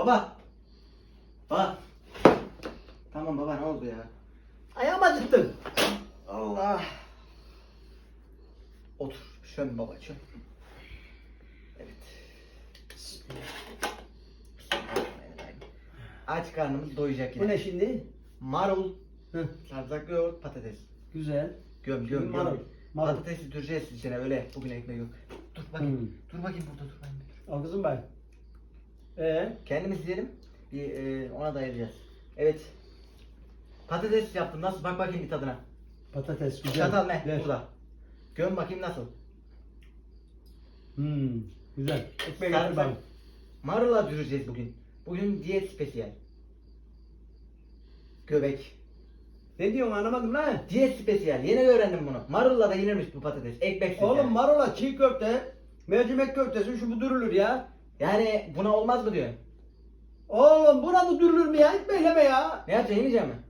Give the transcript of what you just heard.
Baba. Baba. Tamam baba ne oldu ya? Ayağım acıttın. Allah. Otur. Şön baba şön. Evet. Aç karnımız doyacak yine. Bu ne şimdi? Marul, Hı, sarımsaklı yoğurt, patates. güzel. Göm göm göm. Marul. Patatesi düreceğiz içine öyle. Bugün ekmek yok. Dur bakayım. Dur bakayım burada dur bakayım. Al kızım bay. Ee, Kendimiz yiyelim. Bir, e, ona da ayıracağız. Evet. Patates yaptım. Nasıl? Bak bakayım bir tadına. patates güzel. Çatal ne? Ver. Burada. Göm bakayım nasıl? Hmm, güzel. Sarımsak. getir bana. Marulla düreceğiz bugün. Bugün diyet spesiyel. Göbek. Ne diyorsun anlamadım lan. Diyet spesiyel. Yeni öğrendim bunu. Marulla da yenirmiş bu patates. Ekmeksiz Oğlum yani. marola çiğ köfte, mercimek köftesi şu bu dürülür ya. Yani buna olmaz mı diyorsun? Oğlum buna mı dürülür mü ya? Ekmek yeme ya. Ne yapacaksın? Yemeyecek misin?